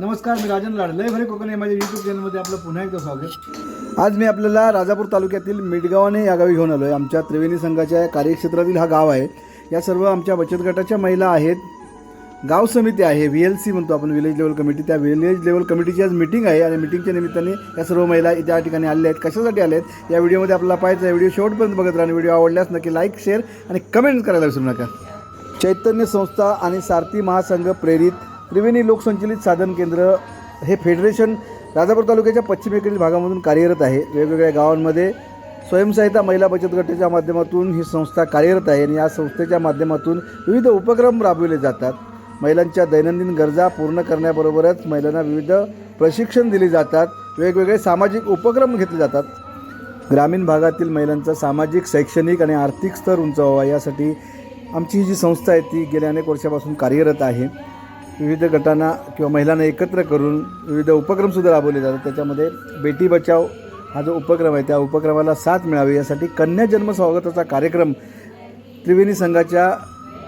नमस्कार मी राजन लाड. लय भरे कोकण या माझ्या यूट्यूब चॅनलमध्ये आपलं पुन्हा एकदा स्वागत. आज मी आपल्याला राजापूर तालुक्यातील मिडगावाने या गावी घेऊन आलो आहे आमच्या त्रिवेणी संघाच्या कार्यक्षेत्रातील हा गाव आहे. या सर्व आमच्या बचत गटाच्या महिला आहेत. गाव समिती आहे व्ही एल सी म्हणतो आपण विलेज लेवल कमिटी त्या विलेज लेवल कमिटीची आज मिटिंग आहे आणि मिटिंगच्या निमित्ताने या सर्व महिला त्या ठिकाणी आलेल्या आहेत. कशासाठी आल्या आहेत या व्हिडिओमध्ये आपल्याला पाहायचं आहे. व्हिडिओ शेवटपर्यंत बघत राहा आणि व्हिडिओ आवडल्यास नक्की लाईक शेअर आणि कमेंट करायला विसरू नका. चैतन्य संस्था आणि सारथी महासंघ प्रेरित त्रिवेणी लोकसंचलित साधन केंद्र हे फेडरेशन राजापूर तालुक्याच्या पश्चिमेकडील भागामधून कार्यरत आहे. वेगवेगळ्या गावांमध्ये स्वयंसहायता महिला बचत गटाच्या माध्यमातून ही संस्था कार्यरत आहे आणि या संस्थेच्या माध्यमातून विविध उपक्रम राबविले जातात. महिलांच्या दैनंदिन गरजा पूर्ण करण्याबरोबरच महिलांना विविध प्रशिक्षण दिले जातात. वेगवेगळे सामाजिक उपक्रम घेतले जातात. ग्रामीण भागातील महिलांचा सामाजिक शैक्षणिक आणि आर्थिक स्तर उंचावा यासाठी आमची ही जी संस्था आहे ती गेल्या अनेक वर्षापासून कार्यरत आहे. विविध गटांना किंवा महिलांना एकत्र करून विविध उपक्रमसुद्धा राबवले जातात. त्याच्यामध्ये बेटी बचाव हा जो उपक्रम आहे त्या उपक्रमाला साथ मिळावी यासाठी कन्या जन्म स्वागताचा कार्यक्रम त्रिवेणी संघाच्या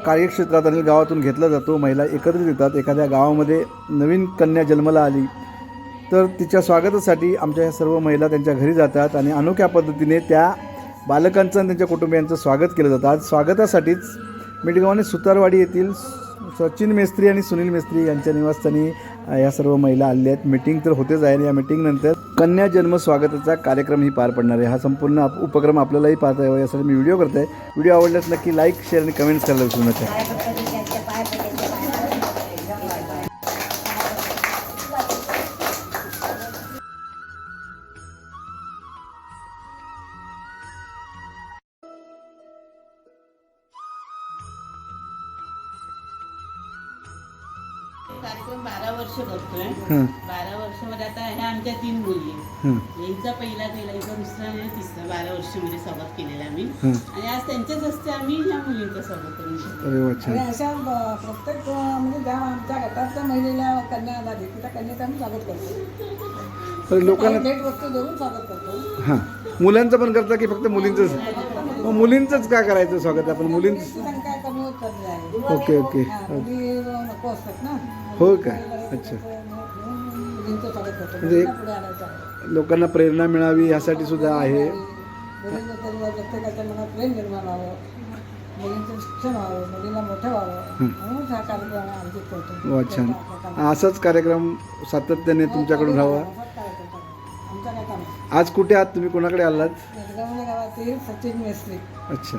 कार्यक्षेत्रात आणि गावातून घेतला जातो. महिला एकत्रित येतात. एखाद्या गावामध्ये नवीन कन्या जन्माला आली तर तिच्या स्वागतासाठी आमच्या ह्या सर्व महिला त्यांच्या घरी जातात आणि अनोख्या पद्धतीने त्या बालकांचं आणि त्यांच्या कुटुंबियांचं स्वागत केलं जातं. आज स्वागतासाठीच मिडगावने सुतारवाडी येथील सचिन मेस्त्री आणि सुनील मेस्त्री यांच्या निवासस्थानी या सर्व महिला आलेल्या आहेत. मिटिंग तर होतेच आहे आणि या मिटिंगनंतर कन्या जन्म स्वागताचा कार्यक्रमही पार पडणार आहे. हा संपूर्ण उपक्रम आपल्यालाही पाहता यावा यासाठी मी व्हिडिओ करत आहे व्हिडिओ आवडल्यास नक्की लाईक शेअर आणि कमेंट्स करायला विसरू नका. कार्यक्रम बारा वर्ष करतोय. हं, बारा वर्षामध्ये आता ह्या आमच्या तीन मुली आहेत. हं, हिचा पहिला केला दुसरा आणि तिसरा. बारा वर्षामध्ये स्वागत केलेलं आम्ही. हं. आणि आज त्यांच्याच हस्ते आम्ही ह्या मुलींचं स्वागत करू शकतो. अरे वा आणि छान अशा ब- प्रत्येक अ, म्हणजे ज्या आमच्या गटातल्या महिलेला कन्या झाली त्या कन्याचं आम्ही स्वागत करतो. तर लोकांना भेट वस्तू देऊन स्वागत करतो. हां. मुलांचं पण करता की फक्त मुलींचंच? मग मुलींचंच का करायचं स्वागत? आपण मुलींच मुलींची संख्या कमी होत चालली आहे. Okay okay. हा, हो का? अच्छा. म्हणजे आहे. लोकांना प्रेरणा मिळावी यासाठी सुद्धा आहे. मुलींबद्दल प्रत्येकाच्या मनात प्रेम निर्माण व्हावं. मुलींचं शिक्षण व्हावं. मुलीला मोठं व्हावं. म्हणून हा कार्यक्रम आम्ही आयोजित करतो. वा छान. असाच कार्यक्रम सातत्याने तुमच्याकडून राहावा आज कुठे आहात? तुम्ही कोणाकडे आलात? सचिन मेस्त्री. अच्छा.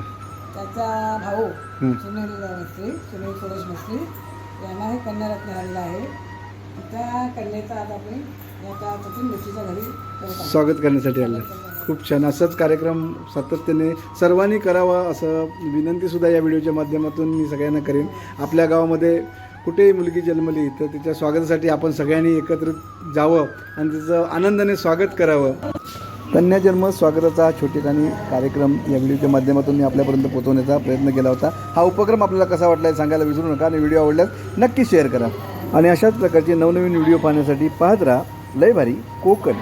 त्याचा भाऊ. सुनील मेस्त्री सुनील सुरेश मेस्त्री यांना हे कन्यारत्न आलेला आहे. त्या कन्येचा आज याच्या सचिन मेस्त्रीच्या घरी करत आहोत. स्वागत करण्यासाठी आलं खूप छान. असंच कार्यक्रम सातत्याने सर्वांनी करावा असं विनंतीसुद्धा या व्हिडिओच्या माध्यमातून मी सगळ्यांना करेन. आपल्या गावामध्ये कुठेही मुलगी जन्मली तर तिच्या स्वागतासाठी आपण सगळ्यांनी एकत्रित जावं आणि तिचं आनंदाने स्वागत करावं. कन्या जन्म स्वागताचा छोटेखानी कार्यक्रम या व्हिडिओच्या माध्यमातून मी आपल्यापर्यंत पोहोचवण्याचा प्रयत्न केला होता. हा उपक्रम आपल्याला कसा वाटला हे सांगायला विसरू नका आणि व्हिडिओ आवडल्यास नक्की शेअर करा. आणि अशाच प्रकारचे नवनवीन व्हिडिओ पाहण्यासाठी पाहत राहा. लय भारी कोकण.